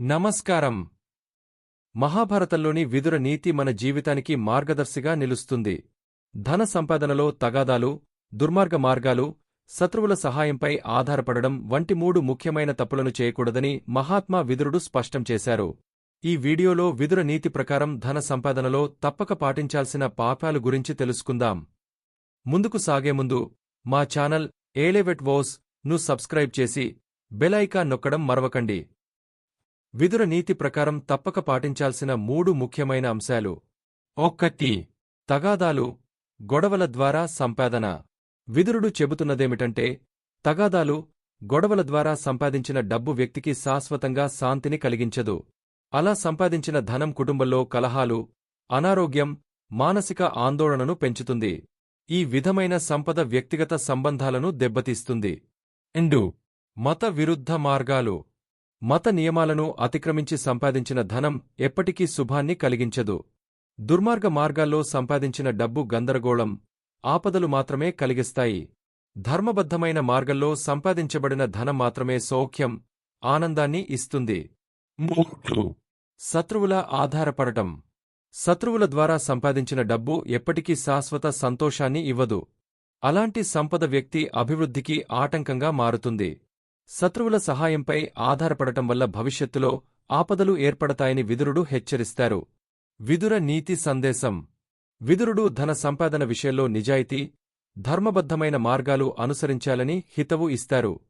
నమస్కారం. మహాభారతంలోని విదుర నీతి మన జీవితానికి మార్గదర్శిగా నిలుస్తుంది. ధన సంపాదనలో తగాదాలు దుర్మార్గ మార్గాలు శత్రువుల సహాయంపై ఆధారపడడం వంటి మూడు ముఖ్యమైన తప్పులను చేయకూడదని మహాత్మా విదురుడు స్పష్టం చేశారు. ఈ వీడియోలో విదుర నీతి ప్రకారం ధన సంపాదనలో తప్పక పాటించాల్సిన పాపాలు గురించి తెలుసుకుందాం. ముందుకు సాగే ముందు మా ఛానల్ ఏలేవెట్ వోస్ను సబ్స్క్రైబ్ చేసి బెలైకా నొక్కడం మరవకండి. విదుర నీతి ప్రకారం తప్పక పాటించాల్సిన మూడు ముఖ్యమైన అంశాలు. ఒకటి. తగాదాలు గొడవల ద్వారా సంపాదన. విదురుడు చెబుతున్నదేమిటంటే తగాదాలు గొడవల ద్వారా సంపాదించిన డబ్బు వ్యక్తికి శాశ్వతంగా శాంతిని కలిగించదు. అలా సంపాదించిన ధనం కుటుంబంలో కలహాలు అనారోగ్యం మానసిక ఆందోళనను పెంచుతుంది. ఈ విధమైన సంపద వ్యక్తిగత సంబంధాలను దెబ్బతీస్తుంది. ఎండు మత విరుద్ధ మార్గాలు. మత నియమాలను అతిక్రమించి సంపాదించిన ధనం ఎప్పటికీ శుభాన్ని కలిగించదు. దుర్మార్గ మార్గాల్లో సంపాదించిన డబ్బు గందరగోళం ఆపదలు మాత్రమే కలిగిస్తాయి. ధర్మబద్ధమైన మార్గంలో సంపాదించబడిన ధనం మాత్రమే సౌఖ్యం ఆనందాన్ని ఇస్తుంది. శత్రువుల ఆధారపడటం. శత్రువుల ద్వారా సంపాదించిన డబ్బు ఎప్పటికీ శాశ్వత సంతోషాన్ని ఇవ్వదు. అలాంటి సంపద వ్యక్తి అభివృద్ధికి ఆటంకంగా మారుతుంది. శత్రువుల సహాయంపై ఆధారపడటం వల్ల భవిష్యత్తులో ఆపదలు ఏర్పడతాయని విదురుడు హెచ్చరిస్తారు. విదుర నీతి సందేశం. విదురుడు ధన సంపాదన విషయంలో నిజాయితీ ధర్మబద్ధమైన మార్గాలు అనుసరించాలని హితవు ఇస్తారు.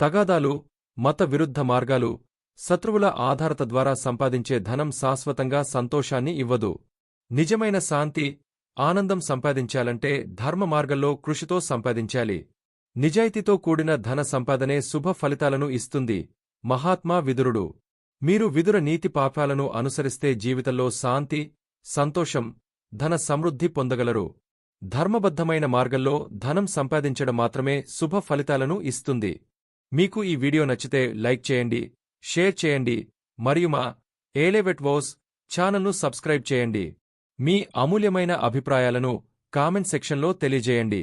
తగాదాలు మత విరుద్ధ మార్గాలు శత్రువుల ఆధారత ద్వారా సంపాదించే ధనం శాశ్వతంగా సంతోషాన్ని ఇవ్వదు. నిజమైన శాంతి ఆనందం సంపాదించాలంటే ధర్మ మార్గంలో కృషితో సంపాదించాలి. నిజాయితీతో కూడిన ధన సంపాదనే శుభ ఫలితాలను ఇస్తుంది. మహాత్మా విదురుడు. మీరు విదుర నీతి పాపాలను అనుసరిస్తే జీవితంలో శాంతి సంతోషం ధన సమృద్ధి పొందగలరు. ధర్మబద్ధమైన మార్గంలో ధనం సంపాదించడం మాత్రమే శుభ ఫలితాలను ఇస్తుంది. మీకు ఈ వీడియో నచ్చితే లైక్ చేయండి షేర్ చేయండి మరియు మా ఏలేవెట్ వోస్ ఛానల్ను సబ్స్క్రైబ్ చేయండి. మీ అమూల్యమైన అభిప్రాయాలను కామెంట్ సెక్షన్లో తెలియజేయండి.